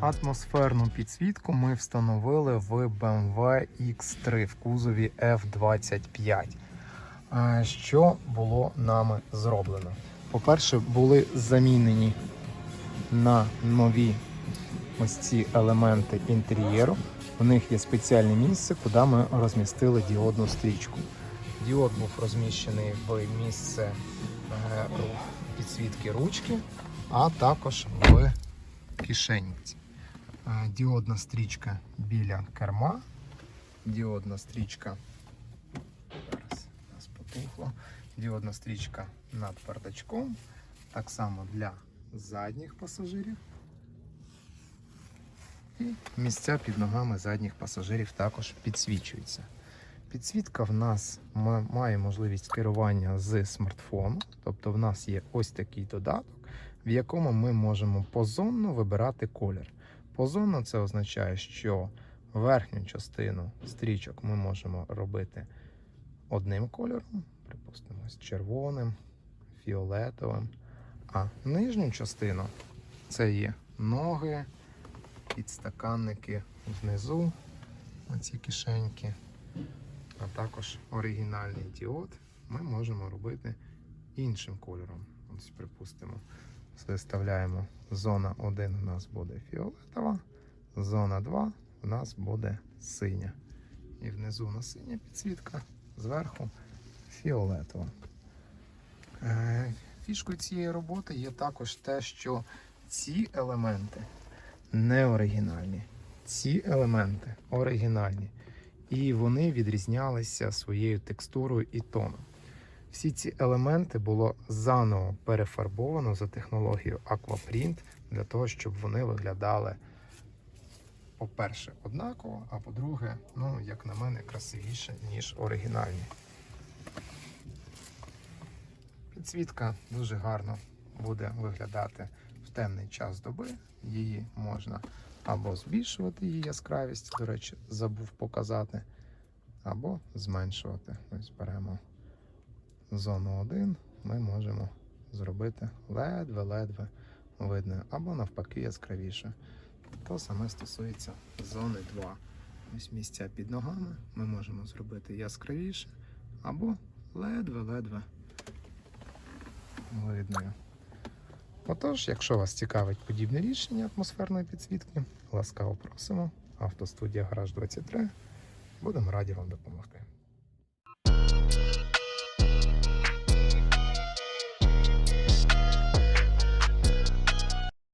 Атмосферну підсвітку ми встановили в BMW X3 в кузові F25. Що було нами зроблено? По-перше, були замінені на нові ось ці елементи інтер'єру. У них є спеціальне місце, куди ми розмістили діодну стрічку. Діод був розміщений в місце е, підсвітки ручки, а також в кишеньці. Діодна стрічка біля керма, діодна стрічка. Зараз нас потухло. Діодна стрічка над бардачком. Так само для задніх пасажирів. І місця під ногами задніх пасажирів також підсвічуються. Підсвітка в нас має можливість керування з смартфону, тобто в нас є ось такий додаток, в якому ми можемо позонно вибирати колір. Позонно це означає, що верхню частину стрічок ми можемо робити одним кольором, припустимо, з червоним, фіолетовим, а нижню частину це є ноги, підстаканники внизу, оці кишеньки, а також оригінальний діод ми можемо робити іншим кольором. Ось, припустимо, виставляємо зона 1 у нас буде фіолетова, зона 2 у нас буде синя. І внизу на синя підсвітка, зверху фіолетова. Е, Фішкою цієї роботи є також те, що ці елементи не оригінальні. Ці елементи оригінальні. І вони відрізнялися своєю текстурою і тоном. Всі ці елементи було заново перефарбовано за технологією Aquaprint для того, щоб вони виглядали, по-перше, однаково, а по-друге, ну, як на мене, красивіше, ніж оригінальні. Підсвітка дуже гарно буде виглядати в темний час доби. Її можна або збільшувати її яскравість, до речі, забув показати, або зменшувати. Ось беремо зону 1, ми можемо зробити ледве-ледве видно, або навпаки яскравіше. То саме стосується зони 2. Ось місця під ногами ми можемо зробити яскравіше, або ледве-ледве видною. Отож, якщо вас цікавить подібне рішення атмосферної підсвітки, ласкаво просимо. Автостудія Гараж 23. Будемо раді вам допомогти.